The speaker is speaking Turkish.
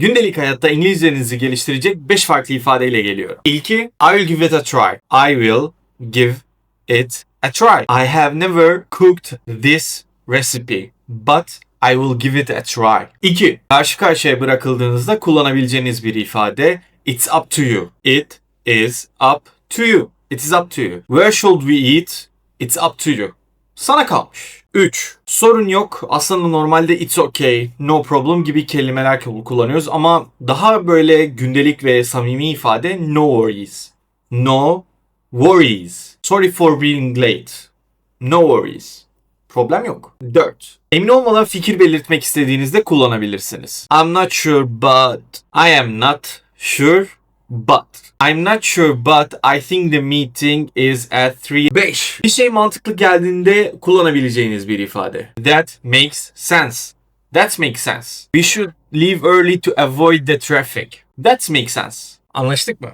Gündelik hayatta İngilizcenizi geliştirecek 5 farklı ifadeyle geliyorum. İlki I will give it a try. I will give it a try. I have never cooked this recipe, but I will give it a try. 2. Karşı karşıya bırakıldığınızda kullanabileceğiniz bir ifade It's up to you. It is up to you. It is up to you. Where should we eat? It's up to you. Sana kalmış. 3. Sorun yok. Aslında normalde it's okay, no problem gibi kelimeler kullanıyoruz ama daha böyle gündelik ve samimi ifade no worries. No worries. Sorry for being late. No worries. Problem yok. 4. Emin olmadan fikir belirtmek istediğinizde kullanabilirsiniz. I'm not sure but I am not sure but I'm not sure but I think the meeting is at 3. 5. Bir şey mantıklı geldiğinde kullanabileceğiniz bir ifade. That makes sense. That makes sense. We should leave early to avoid the traffic. That makes sense. Anlaştık mı?